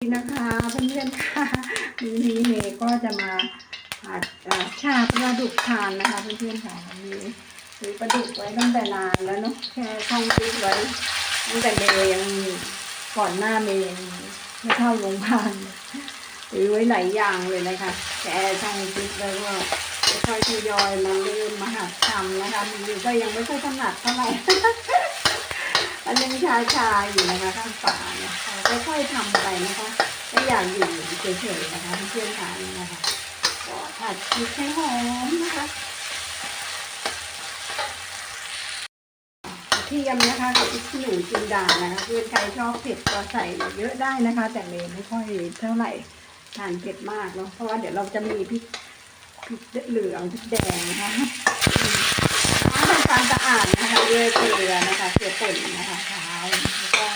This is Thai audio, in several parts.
นี่นะคะเพื่อนๆค่ะวันนี้เมย์ก็จะมาผัดชาปลาดุกทานนะคะเพื่อนๆค่ะมีซื้อปลาดุกไว้ตั้งแต่นานแล้วเนาะแค่ช่องฟิตไว้ตั้งแต่เมย์ยังก่อนหน้าเมย์ยังไม่เข้าโรงพยาบาลซื้อไว้หลายอย่างเลยนะคะแกช่องฟิตแล้วก็ค่อยๆทยอยมาเริ่มมาหัดทำนะคะมีก็ยังไม่ค่อยถนัดเท่าไหร่ มันยังชาชาอยู่นะคะข้างฝาเนี่ยค่อยๆทำไปนะคะไม่อยากอยู่เฉยๆนะคะเพื่อนๆทานนะคะก็ผัดพริกให้หอมนะคะกระเทียมนะคะกับพริกขี้หนูจินดานะคะเพื่อนใครชอบเผ็ดก็ใส่เยอะได้นะคะ แต่เมย์ไม่ค่อยเท่าไหร่ทานเผ็ดมากเนาะเพราะว่าเดี๋ยวเราจะมีพริกพริกเหลืองพริกแดงนะคะทำความสะอาดนะคะด้วยเกลือนะคะเกลือป่นนะคะเท้าแล้วก็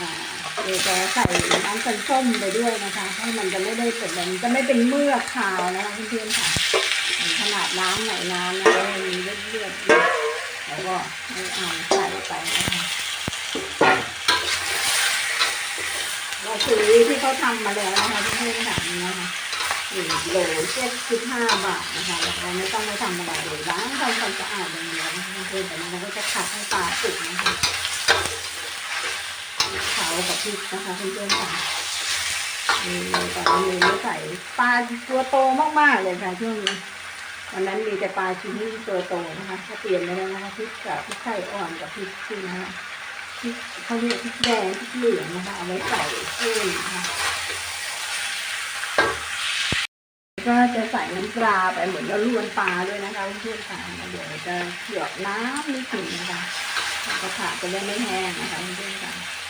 อ่าเดี๋ยว จะใส่น้ำตาลส้มไปด้วยนะคะ ให้มันจะไม่ได้เป็นแบบจะไม่เป็นเมือกขาวนะคะเพื่อนๆค่ะ ขนาดน้ำไหนน้ำนะมีเลือดเลือดๆอยู่แล้วก็ไม่เอาใส่ไปนะคะเราซื้อที่เขาทำมาแล้วนะคะเพื่อนๆค่ะนะคะหนึ่งโหลเจ็ดสิบห้าบาทนะคะเราไม่ต้องไปทำอะไรเลยล้างทำความสะอาดอย่างเดียวนะคะเพื่อนๆแต่มันก็จะขัดให้ปลาสุกนะคะ กับพริกนะคะเพื่อนๆค่ะนี่ตอนนี้ไม่ใส่ปลาตัวโตมากๆเลยค่ะช่วงนี้วันนั้นมีแต่ปลาชิ้นที่ตัวโตนะคะก็เปลี่ยนไปแล้วนะคะพริกกับพริกไข่อ่อนกับพริกที่นะคะพริกเขาเรียกพริกแดงพริกเหลืองนะคะเอาไว้ใส่กุ้งนะคะก็จะใส่น้ำปลาไปเหมือนเราลวนปลาด้วยนะคะเพื่อนๆค่ะเดี๋ยวจะหยดน้ำนิดหนึ่งนะคะแล้วก็ขาจะได้ไม่แห้งนะคะเพื่อนๆค่ะอืม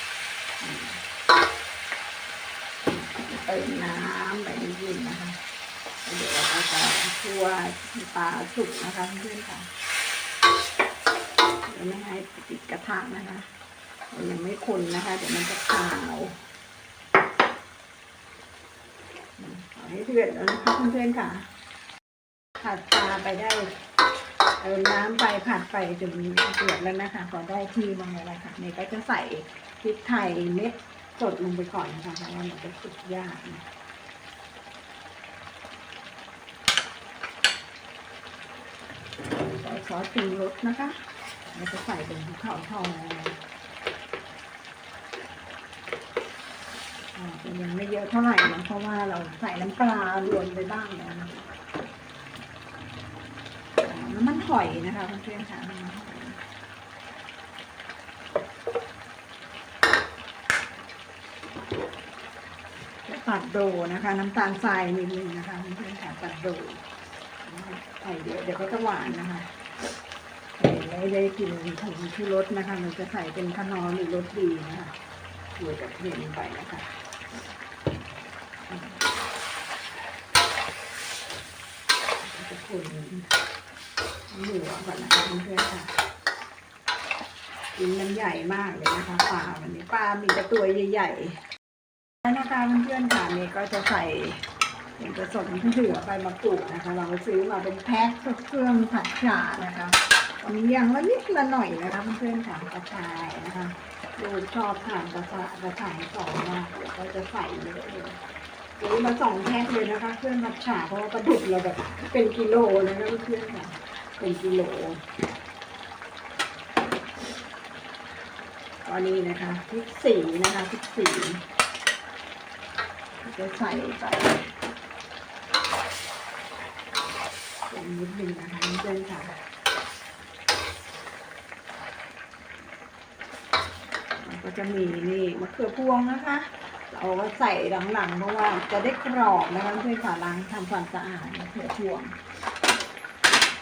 เติมน้ำไปนิดนึงนะคะเดี๋ยวเราจะคั่วปลาสุกนะคะเพื่อนๆค่ะเดี๋ยวไม่ให้ติดกระทะนะคะเรายังไม่คนนะคะ เดี๋ยวมันจะขาวขอให้เดือดแล้วนะคะเพื่อนๆค่ะผัดปลาไปได้ เติมน้ำไปผัดไปจนเดือดแล้วนะคะ พอได้ที่ลงไปแล้วค่ะนี่ก็จะใส่พริกไทยเม็ดสดลงไปก่อนนะคะเพราะว่ามันจะสุกยากนะใส่ซอสปรุงรสนะคะแล้วก็ใส่เป็นภูเขาทองอ่าแต่ยังไม่เยอะเท่าไหร่นะเพราะว่าเราใส่น้ำปลารวมไปบ้างแล้วนะอ่าน้ำมันห อยนะคะเพื่อนๆค่ะน้ำมันหอยจะตัดโดนะคะ น้ำตาลทรายนิดนึงนะคะเพื่อนๆค่ะตัดโดใส่เดี๋ยวเดี๋ยวก็จะหวานนะคะใส่ไม่ได้กินผงชูรสนะคะ มันจะใส่เป็นขนอหรือรสดีนะคะโรยกับเทียมลงไปนะคะจะคน หมูก่อนนะคะเพื่อนๆค่ะกินมันใหญ่มากเลยนะคะปลาวันนี้ปลามีแต่ตัวใหญ่ๆแล้วนะคะเพื่อนๆค่ะนี่ก็จะใส่เป็นผสมที่เหลือไปมะกรูดนะคะ เราซื้อมาเป็นแพ็คเครื่องผัดฉ่านะคะวันนี้ยังละนิดละหน่อยนะคะเพื่อนๆค่ะกระชายนะคะดูชอบทานกระสะกระถางสองมากเดี๋ยวก็จะใส่เยอะเลยซื้อมาสองแพ็คเลยนะคะเครื่องมัดฉาเพราะว่าปลาดุกเราแบบเป็นกิโลเลยนะเพื่อนๆค่ะ เป็นกิโลตอนนี้นะคะพริกสีนะคะพริกสีจะใส่ไปอย่างนิดนึงนะคะเพื่อนค่ะก็จะมีนี่มะเขือพวงนะคะ เราก็ใส่หลังๆเพราะว่าจะได้กรอบนะคะเพื่อนค่ะล้างทำความสะอาดมะเขือพวง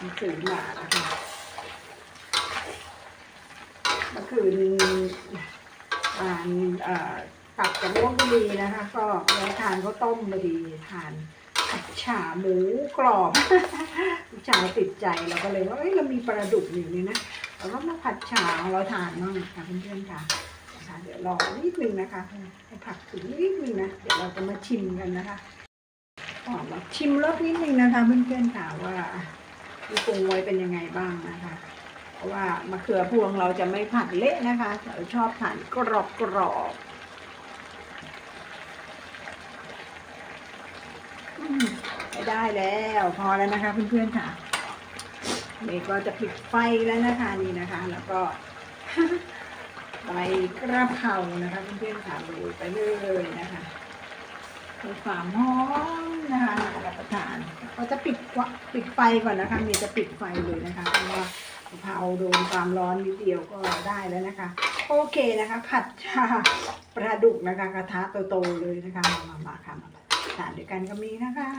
มันซื้อมานะคะเมื่อคืนอ่านอ่อกลับจากลบบุรีนะคะ ก็เลยทานข้าวต้มพอดีทานผัดฉ่าหมูกรอบลูกชายติดใจเราก็เลยว่าเอ้ยเรามีปลาดุกอยู่นี่นะเราก็มาผัดฉ่าของเราทานบ้างค่ะเพื่อนๆค่ะนะคะเดี๋ยวรอนิดนึงนะคะให้ผักถึงนิดนึงนะเดี๋ยวเราจะมาชิมกันนะคะก่อมาชิมรสนิดนึงนะคะเพื่อนๆค่ะว่า ที่ปรุงไว้เป็นยังไงบ้างนะคะ เพราะว่ามะเขือพวงเราจะไม่ผัดเละนะคะ เราชอบทานกรอบกรอบไม่ได้แล้วพอแล้วนะคะเพื่อนๆค่ะนี่ก็จะปิดไฟแล้วนะคะนี่นะคะ แล้วก็ใบกระเพรานะคะเพื่อนๆค่ะโรยไปเลยนะคะ มีความหอมนะคะน่ารับประทานก็จะปิดปิดไฟก่อนนะคะเมย์จะปิดไฟเลยนะคะเพราะว่ากเพราโดนความร้อนนิดเดียวก็ได้แล้วนะคะ โอเคนะคะ ผัดชาปลาดุกนะคะ กระทะโตๆเลยนะคะ มามามาค่ะมาทานด้วยกันก็มีนะคะ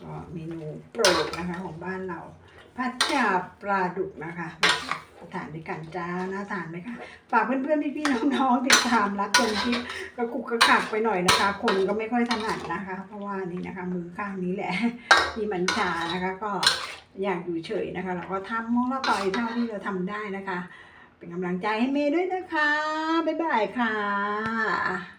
ก็เมนูโปรดนะคะของบ้านเรา ผัดชาปลาดุกนะคะ ทานด้วยกันจ้าน่าทานไหมคะฝากเพื่อนๆพี่ๆน้องๆติดตามรับชมคลิปกระกุกกระขักไปหน่อยนะคะ คนก็ไม่ค่อยถนัดนะคะ เพราะว่านี่นะคะ มือข้างนี้แหละที่มันชานะคะ ก็อยากอยู่เฉยนะคะ เราก็ทำมองเราต่อยเท่าที่เราทำได้นะคะ เป็นกำลังใจให้เมย์ด้วยนะคะบ๊ายบายค่ะ